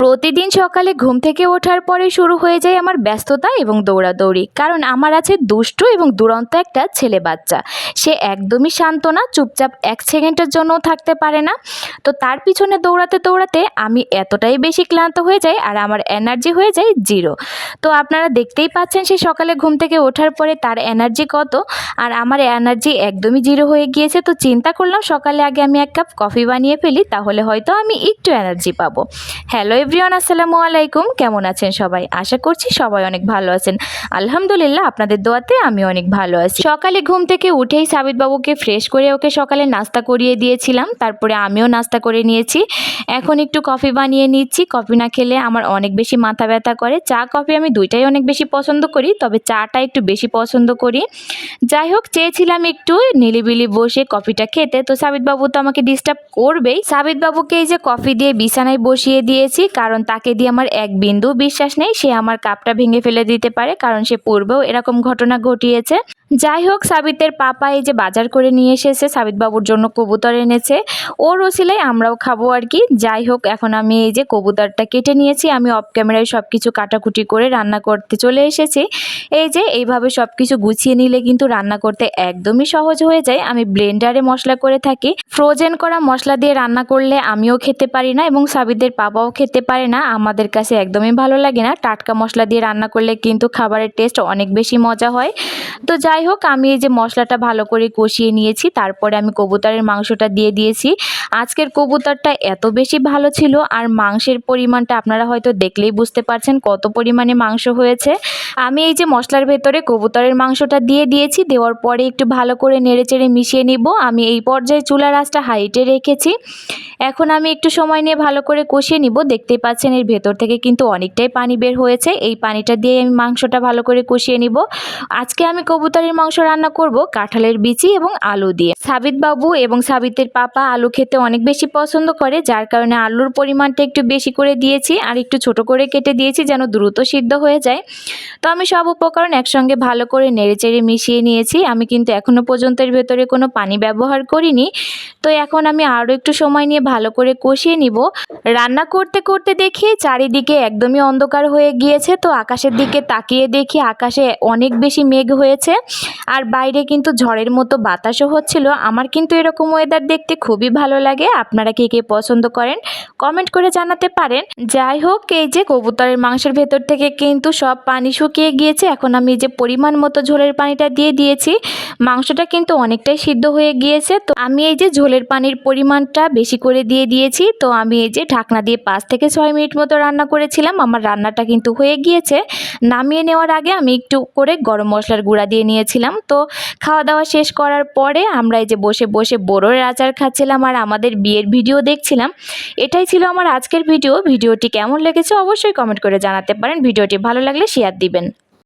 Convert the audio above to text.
প্রতিদিন সকালে ঘুম থেকে ওঠার পরে শুরু হয়ে যায় আমার ব্যস্ততা এবং দৌড়াদৌড়ি। কারণ আমার আছে দুষ্টু এবং দুরন্ত একটা ছেলে বাচ্চা। সে একদমই শান্ত না, চুপচাপ এক সেকেন্ডের জন্যও থাকতে পারে না। তো তার পিছনে দৌড়াতে দৌড়াতে আমি এতটাই বেশি ক্লান্ত হয়ে যাই আর আমার এনার্জি হয়ে যায় জিরো। তো আপনারা দেখতেই পাচ্ছেন সে সকালে ঘুম থেকে ওঠার পরে তার এনার্জি কত? আর আমার এনার্জি একদমই জিরো হয়ে গিয়েছে, তো চিন্তা করলাম সকালে আগে আমি এক কাপ কফি বানিয়ে ফেলি, তাহলে হয়তো আমি একটু এনার্জি পাবো। হ্যালো এভরিওয়ান, আসসালামু আলাইকুম। কেমন আছেন সবাই? আশা করছি সবাই অনেক ভালো আছেন। আলহামদুলিল্লাহ, আপনাদের দোয়াতে আমি অনেক ভালো আছি। সকালে ঘুম থেকে উঠেই সাবিত বাবুকে ফ্রেশ করে ওকে সকালে নাস্তা করিয়ে দিয়েছিলাম। তারপরে আমিও নাস্তা করে নিয়েছি। এখন একটু কফি বানিয়ে নিচ্ছি। কফি না খেলে আমার অনেক বেশি মাথা ব্যথা করে। চা, কফি আমি দুইটাই অনেক বেশি পছন্দ করি, তবে চাটা একটু বেশি পছন্দ করি। যাই হোক, চেয়েছিলাম একটু নিলিবিলি বসে কফিটা খেতে। তো সাবিত বাবু তো আমাকে ডিস্টার্ব করবেই। সাবিত বাবুকে এই যে কফি দিয়ে বিছানায় বসিয়ে দিয়েছি। কারণ তাকে দিয়ে আমার এক বিন্দু বিশ্বাস নেই, সে আমার কাপটা ভেঙে ফেলে দিতে পারে, কারণ সে পূর্বেও এরকম ঘটনা ঘটিয়েছে। যাই হোক, সাবিতের পাপা এই যে বাজার করে নিয়ে এসেছে সাবিত বাবুর জন্য কবুতর এনেছে। ওর ওসিলাই আমরাও খাব আর কি। যাই হোক, এখন আমি এই যে কবুতরটা কেটে নিয়েছি, আমি অফ ক্যামেরায় সব কিছু কাটাকুটি করে রান্না করতে চলে এসেছি। এই যে, এইভাবে সব কিছু গুছিয়ে নিলে কিন্তু রান্না করতে একদমই সহজ হয়ে যায়। আমি ব্লেন্ডারে মশলা করে থাকি। ফ্রোজেন করা মশলা দিয়ে রান্না করলে আমিও খেতে পারি না এবং সাবিদের পাপাও খেতে পারে না, আমাদের কাছে একদমই ভালো লাগে না। টাটকা মশলা দিয়ে রান্না করলে কিন্তু খাবারের টেস্ট অনেক বেশি মজা হয়। তো যাই হোক, আমি এই যে মশলাটা ভালো করে কষিয়ে নিয়েছি, তারপরে আমি কবুতরের মাংসটা দিয়ে দিয়েছি। আজকের কবুতরটা এত বেশি ভালো ছিল, আর মাংসের পরিমাণটা আপনারা হয়তো দেখলেই বুঝতে পারছেন কত পরিমাণে মাংস হয়েছে। আমি এই যে মশলার ভেতরে কবুতরের মাংসটা দিয়ে দিয়েছি, দেওয়ার পরে একটু ভালো করে নেড়েচেড়ে মিশিয়ে নিব। আমি এই পর্যায়ে চুলার আঁচটা হাইটে রেখেছি। এখন আমি একটু সময় নিয়ে ভালো করে কষিয়ে নিব দেখতেই পাচ্ছেন, এর ভেতর থেকে কিন্তু অনেকটাই পানি বের হয়েছে। এই পানিটা দিয়ে আমি মাংসটা ভালো করে কষিয়ে নিব। আজকে আমি কবুতরের মাংস রান্না করব কাঁঠালের বিচি এবং আলু দিয়ে। সাবিত বাবু এবং সাবিতের পাপা আলু খেতে অনেক বেশি পছন্দ করে, যার কারণে আলুর পরিমাণটা একটু বেশি করে দিয়েছি আর একটু ছোট করে কেটে দিয়েছি যেন দ্রুত সিদ্ধ হয়ে যায়। তো আমি সব উপকরণ একসঙ্গে ভালো করে নেড়েচেড়ে মিশিয়ে নিয়েছি। আমি কিন্তু এখনও পর্যন্ত এর ভেতরে কোনো পানি ব্যবহার করিনি। তো এখন আমি আরও একটু সময় নিয়ে ভালো করে কষিয়ে নিব। রান্না করতে করতে দেখি চারিদিকে একদমই অন্ধকার হয়ে গিয়েছে, তো আকাশের দিকে তাকিয়ে দেখি আকাশে অনেক বেশি মেঘ হয়েছে। আর বাইরে কিন্তু ঝড়ের মতো বাতাসও হচ্ছিল। আমার কিন্তু এরকম ওয়েদার দেখতে খুবই ভালো লাগে। আপনারা কে কে পছন্দ করেন কমেন্ট করে জানাতে পারেন। যাই হোক, এই যে কবুতরের মাংসের ভেতর থেকে কিন্তু সব পানি শুকিয়ে গিয়েছে। এখন আমি যে পরিমাণ মতো ঝোলের পানিটা দিয়ে দিয়েছি। মাংসটা কিন্তু অনেকটাই সিদ্ধ হয়ে গিয়েছে। তো আমি এই যে ঝোলের পানির পরিমাণটা বেশি করে দিয়ে দিয়েছি। তো আমি এই যে ঢাকনা দিয়ে পাঁচ থেকে ছয় মিনিট মতো রান্না করেছিলাম। আমার রান্নাটা কিন্তু হয়ে গিয়েছে। নামিয়ে নেওয়ার আগে আমি একটু করে গরম মশলার গুঁড়া দিয়ে নিয়েছিলাম। তো খাওয়া দাওয়া শেষ করার পরে আমরা এই যে বসে বসে বড়োর আচার খাচ্ছিলাম আর আমাদের বিয়ের ভিডিও দেখছিলাম। এটাই ছিল আমার আজকের ভিডিও। ভিডিওটি কেমন লেগেছে অবশ্যই কমেন্ট করে জানাতে পারেন। ভিডিওটি ভালো লাগলে শেয়ার দিবেন।